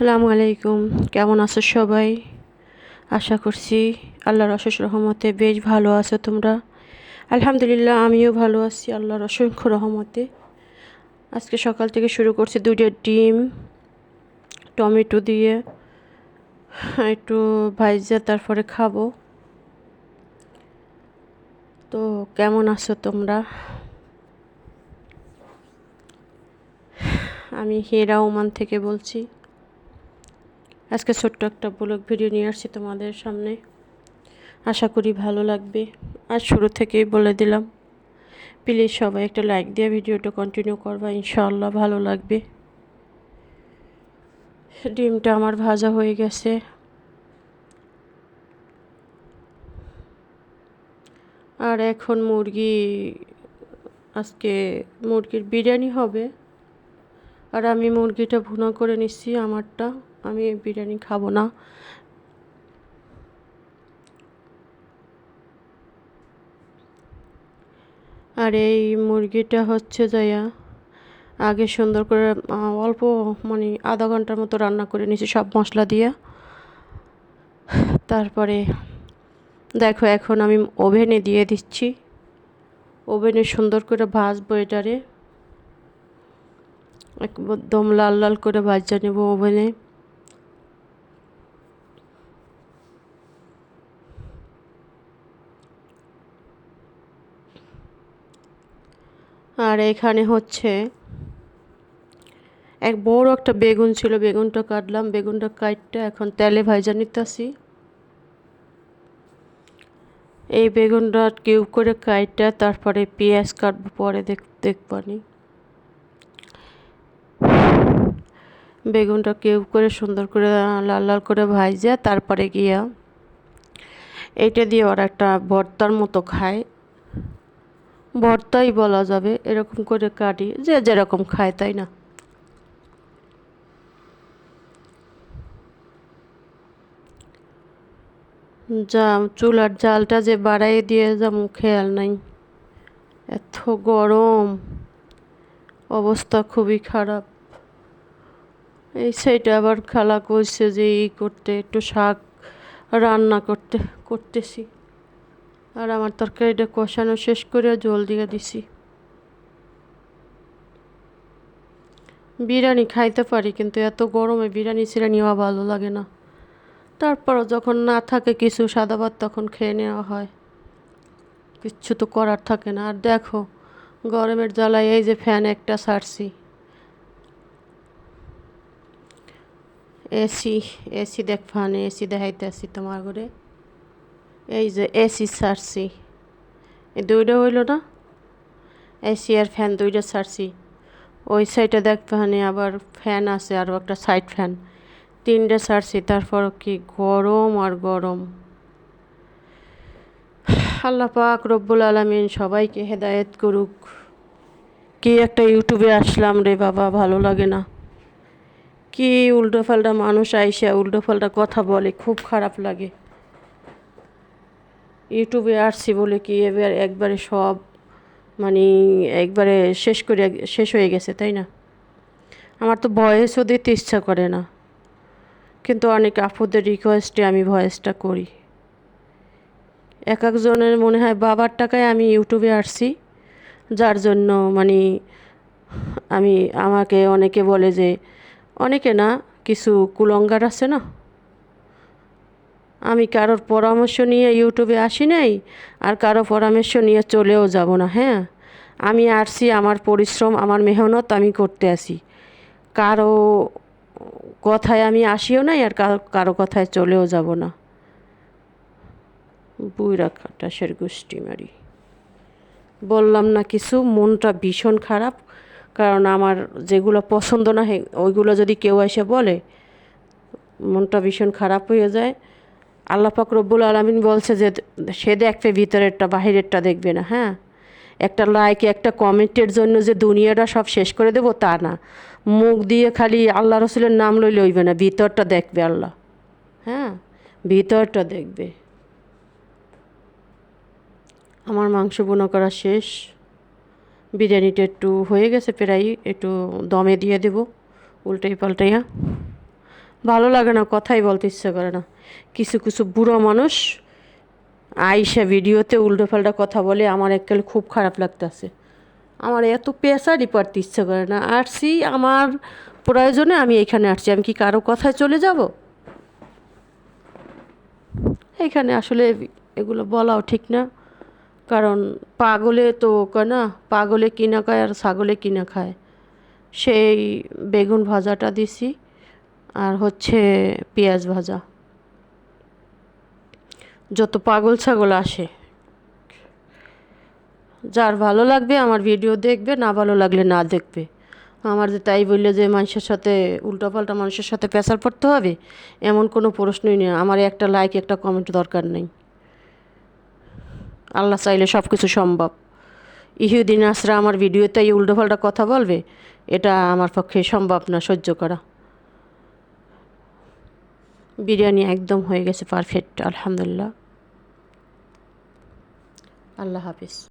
আসসালামু আলাইকুম। কেমন আছো সবাই? আশা করছি আল্লাহর অশেষ রহমতে বেশ ভালো আছো তোমরা। আলহামদুলিল্লাহ, আমিও ভালো আছি আল্লাহর অসংখ্য রহমতে। আজকে সকাল থেকে শুরু করছি দুইটা ডিম, টমেটো দিয়ে, একটু ভাইজা তারপরে খাব। তো কেমন আছো তোমরা? আমি হেরা ওমান থেকে বলছি। আজকে ছোট্ট একটা ব্লগ ভিডিও নিয়ে আসছি তোমাদের সামনে। আশা করি ভালো লাগবে। আর শুরু থেকেই বলে দিলাম প্লিজ সবাই একটা লাইক দিয়ে ভিডিওটা কন্টিনিউ করবা, ইনশাআল্লাহ ভালো লাগবে। ডিমটা আমার ভাজা হয়ে গেছে। আর এখন মুরগি, আজকে মুরগির বিরিয়ানি হবে। আর আমি মুরগিটা ভুনা করে নিচ্ছি আমারটা। আমি বিরিয়ানি খাব না। আর এই মুরগিটা হচ্ছে যাইয়া আগে সুন্দর করে অল্প মানে আধা ঘণ্টার মতো রান্না করে নিয়েছি সব মশলা দিয়ে। তারপরে দেখো এখন আমি ওভেনে দিয়ে দিচ্ছি। ওভেনে সুন্দর করে ভাজবো এটারে। একদম লাল লাল করে ভাজা নেব ওভেনে। আর এখানে হচ্ছে এক বড় একটা বেগুন ছিল, বেগুনটা কাটলাম, বেগুনটা কাটটা এখন তেলে ভাজা নিতেছি। এই বেগুনটা কিউব করে কাটটা তারপরে পেঁয়াজ কাটবো পরে দেখ দেখবানি বেগুনটা কিউব করে সুন্দর করে লাল লাল করে ভাজা, তারপরে গিয়া এইটা দিয়ে ওরা একটা ভর্তার মতো খায়। ভর্তাই বলা যাবে, এরকম করে কাটি, যে যেরকম খায়, তাই না? যা, চুলার জালটা যে বাড়াই দিয়ে যাব খেয়াল নাই, এত গরম, অবস্থা খুবই খারাপ। এই সাইডে আবার খালা কইছে যে এই করতে, একটু শাক রান্না করতে, করতেছি। আর আমার তরকারিটা কষানো শেষ করে জল দিয়ে দিছি। বিরিয়ানি খাইতে পারি, কিন্তু এত গরমে বিরিয়ানি ছিঁড়ে নেওয়া ভালো লাগে না। তারপরও যখন না থাকে কিছু, সাদা ভাত তখন খেয়ে নেওয়া হয়। কিচ্ছু তো করার থাকে না। আর দেখো, গরমের জ্বালায় এই যে ফ্যান একটা সারছি এসি এসি দেখ ফানে এসি দেখাইতেছি তোমার ঘরে। এই যে এসি সারছি। এই দুইটা হইল না? এসি আর ফ্যান দুইটা সারছি। ওই সাইডে দেখবানে আবার ফ্যান আছে আরও একটা সাইড ফ্যান তিনটে সারছি, তারপর কি গরম আর গরম। আল্লাহ পাক রব্বুল আলমিন সবাইকে হেদায়েত করুক। কি একটা ইউটিউবে আসলাম রে বাবা, ভালো লাগে না। কি উল্টো পাল্টা মানুষ আইসা উল্টো পাল্টা কথা বলে, খুব খারাপ লাগে। ইউটিউবে আসছি বলে কি এবার একবারে সব মানে একবারে শেষ করে শেষ হয়ে গেছে, তাই না? আমার তো ভয়েসও দিতে ইচ্ছা করে না। কিন্তু অনেক আপুদের রিকোয়েস্টে আমি ভয়েসটা করি। এক একজনের মনে হয় বাবার টাকায় আমি ইউটিউবে আসছি। যার জন্য মানে আমি, আমাকে অনেকে বলে যে, অনেকে না, কিছু কুলঙ্গার আছে না? আমি কারোর পরামর্শ নিয়ে ইউটিউবে আসি নাই, আর কারও পরামর্শ নিয়ে চলেও যাব না হ্যাঁ? আমি আসছি, আমার পরিশ্রম, আমার মেহনত আমি করতে আসি কারও কথায় আমি আসিও নাই, আর কারও কথায় চলেও যাব না। বুইরা কাটাসের গোষ্ঠী মারি। বললাম না কিছু, মনটা ভীষণ খারাপ, কারণ আমার যেগুলো পছন্দ না ওইগুলো যদি কেউ এসে বলে, মনটা ভীষণ খারাপ হয়ে যায়। আল্লাহ পাক রব্বুল আলমিন বলছে যে সে দেখবে ভিতরেরটা, বাহিরেরটা দেখবে না হ্যাঁ? একটা লাইক একটা কমেন্টের জন্য যে দুনিয়াটা সব শেষ করে দেবো তা না। মুখ দিয়ে খালি আল্লাহ রসুলের নাম লইলে হইবে না, ভিতরটা দেখবে আল্লাহ হ্যাঁ? ভিতরটা দেখবে। আমার মাংস বোনা করা শেষ। বিরিয়ানিটা একটু হয়ে গেছে প্রায়, একটু দমে দিয়ে দেব, উল্টাই পাল্টাইয়া। ভালো লাগে না, কথাই বলতে ইচ্ছে করে না। কিছু কিছু বুড়ো মানুষ আইসা ভিডিওতে উল্টো পাল্টা কথা বলে, আমার এককালে খুব খারাপ লাগতেছে। আমার এত পেশারই পারতে ইচ্ছে করে না। আসছি আমার প্রয়োজনে আমি এখানে আসছি। আমি কি কারও কথায় চলে যাব? এখানে আসলে এগুলো বলাও ঠিক না। কারণ পাগলে তো কয় না, পাগলে কিনা খায় আর ছাগলে কিনা খায়। সেই বেগুন ভাজাটা দিছি। আর হচ্ছে পেঁয়াজ ভাজা। যত পাগল ছাগল আসে, যার ভালো লাগবে আমার ভিডিও দেখবে, না ভালো লাগলে না দেখবে। আমার যে তাই বললে যে মানুষের সাথে, উল্টোপাল্টা মানুষের সাথে প্রেসার পড়তে হবে, এমন কোনো প্রশ্নই নেই। আমার একটা লাইক একটা কমেন্ট দরকার নেই। আল্লাহ চাইলে সব কিছু সম্ভব। ইহুদিন আসরা আমার ভিডিওতে এই উল্টোপাল্টা কথা বলবে, এটা আমার পক্ষে সম্ভব না সহ্য করা। বিরিয়ানি একদম হয়ে গেছে পারফেক্ট আলহামদুলিল্লাহ। আল্লাহ হাফিজ।